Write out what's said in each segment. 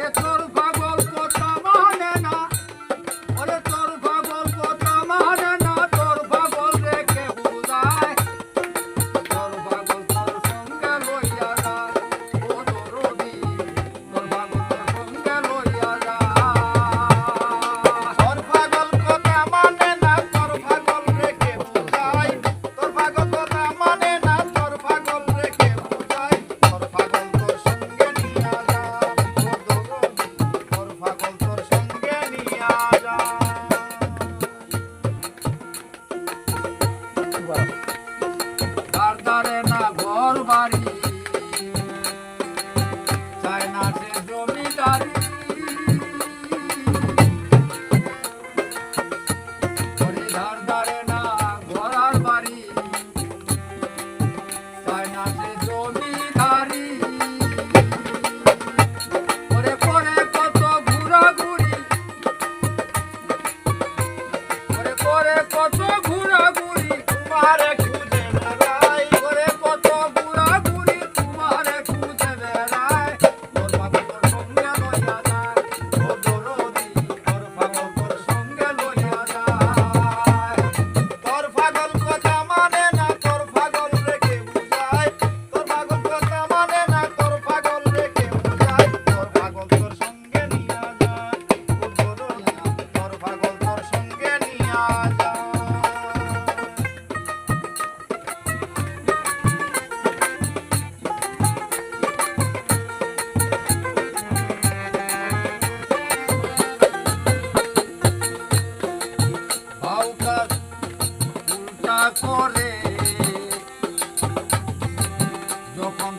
Yeah.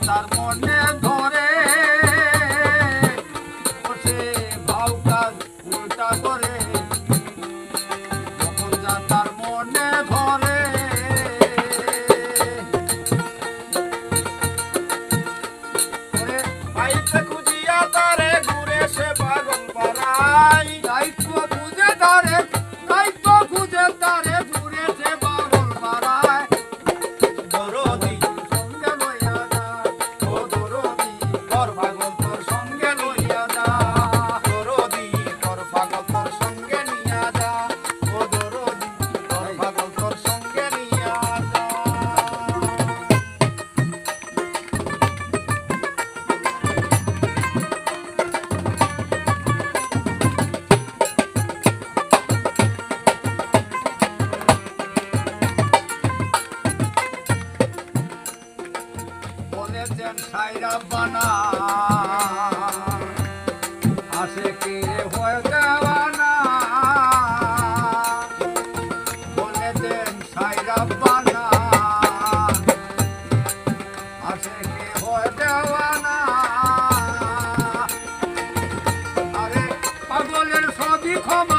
তার মনে ধরে। বসে ভাও কাজ করে। তার মনে ধরে। বাইরে করেছেন সাইরা বানা। আসে কি হয়ে দেওয়ানা? বলেছেন সাইরা বানা। আসে কি হয়ে দেওয়ানা? আরে পাগলের সবই ক্ষমা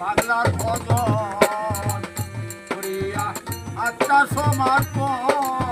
বাংলার ভজন করিয়া আত্মা সমাপন